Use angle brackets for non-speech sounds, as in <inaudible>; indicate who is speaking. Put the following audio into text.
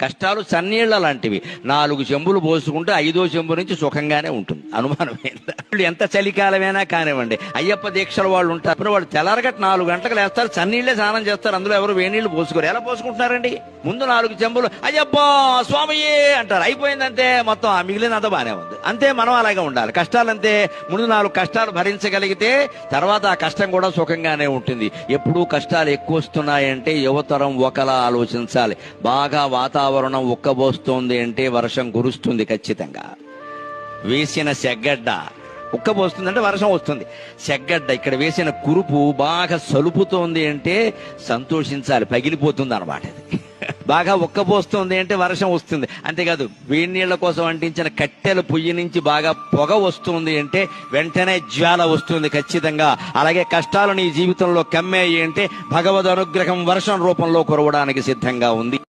Speaker 1: కష్టాలు సన్నీళ్ళ లాంటివి నాలుగు చెంబులు పోసుకుంటే ఐదో చెంబు నుంచి సుఖంగానే ఉంటుంది. చెట్లు ఎంత చలికాలమైనా కానివ్వండి. అయ్యప్ప దీక్షల వాళ్ళు ఉంటారు. వాళ్ళు తెల్లారగట్టు నాలుగు గంటలకు లేస్తారు. చన్నీళ్ళే స్నానం చేస్తారు. అందులో ఎవరు వేణీళ్ళు పోసుకోరు. ఎలా పోసుకుంటున్నారండి? ముందు నాలుగు చెంబులు అయ్యప్ప స్వామియే అంటారు. అయిపోయిందంతే మొత్తం. ఆ మిగిలినంత బానే ఉంది. అంతే మనం అలాగే ఉండాలి. కష్టాలంతే ముందు నాలుగు కష్టాలు భరించగలిగితే తర్వాత ఆ కష్టం కూడా సుఖంగానే ఉంటుంది. ఎప్పుడూ కష్టాలు ఎక్కువ వస్తున్నాయంటే యువతరం ఒకలా ఆలోచించాలి. బాగా వాతావరణం ఉక్కబోస్తోంది అంటే వర్షం కురుస్తుంది ఖచ్చితంగా. వేసిన సెగ్గడ్డ ఉక్కబోస్తుందంటే వర్షం వస్తుంది. సెగ్గడ్డ ఇక్కడ వేసిన కురుపు బాగా సలుపుతోంది అంటే సంతోషించాలి పగిలిపోతుంది అనమాట అది. <laughs> బాగా ఉక్కబోస్తుంది అంటే వర్షం వస్తుంది. అంతేకాదు వేడి నీళ్ళ కోసం అంటించిన కట్టెల పొయ్యి నుంచి బాగా పొగ వస్తుంది అంటే వెంటనే జ్వాల వస్తుంది ఖచ్చితంగా. అలాగే కష్టాలు నీ జీవితంలో కమ్మేయి అంటే భగవద్ అనుగ్రహం వర్షం రూపంలో కురవడానికి సిద్ధంగా ఉంది.